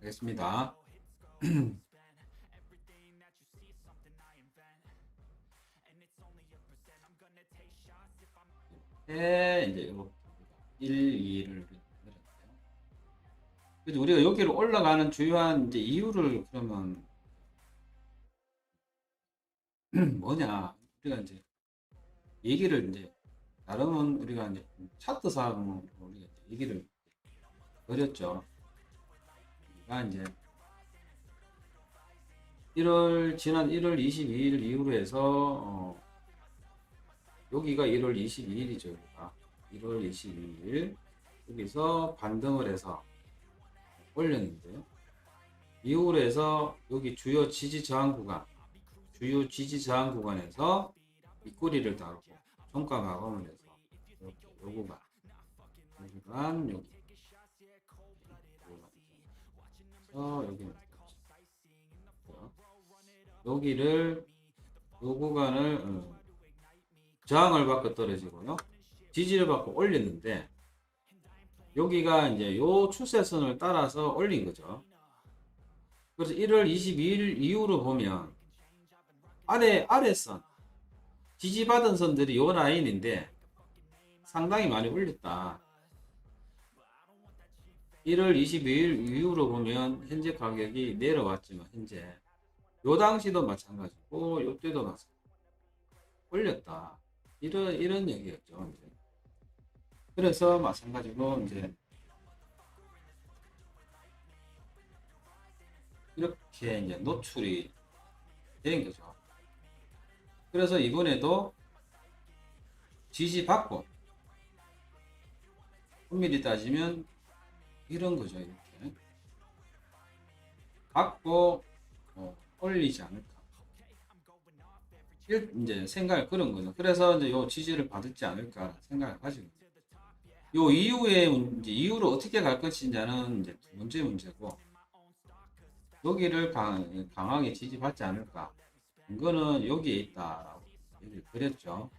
하겠습니다. 네, 이제 이거 1, 2를 내렸는데요. 그래서 우리가 여기로 올라가는 주요한 이제 이유를 그러면 뭐냐 우리가 이제 얘기를 이제 나름은 우리가 이제 차트상으로 우리가 얘기를 드렸죠. 우리가 이제 1월 지난 1월 22일 이후로 해서 어, 여기가 1월 22일이죠. 여기가 1월 22일 여기서 반등을 해서 올렸는데요. 이후로 해서 여기 주요 지지 저항 구간 주요 지지 저항 구간에서 윗꼬리를 다루고 종가 마감을 해서 이렇게 요 구간 요 구간 여기 그래서 여기. 여기를 요 구간을 어, 저항을 받고 떨어지고요. 지지를 받고 올렸는데 여기가 이제 요 추세선을 따라서 올린 거죠. 그래서 1월 22일 이후로 보면 아래 아래선 지지받은 선들이 요 라인인데 상당히 많이 올렸다. 1월 22일 이후로 보면 현재 가격이 내려왔지만 현재 요 당시도 마찬가지고 요 때도 마찬가지 올렸다. 이런 이런 얘기였죠. 이제. 그래서 마찬가지로 이제 이렇게 이제 노출이 된 거죠. 그래서 이번에도 지지받고 엄밀히 따지면 이런 거죠 이렇게 받고 어, 올리지 않을까 일- 이제 생각을 그런 거죠 그래서 이제 요 지지를 받을지 않을까 생각을 가지고. 요 이후에 문- 이제 이후로 어떻게 갈 것인지는 이제 두 번째 문제고 여기를 강, 강하게 지지받지 않을까 이거는 여기에 있다라고 드렸죠.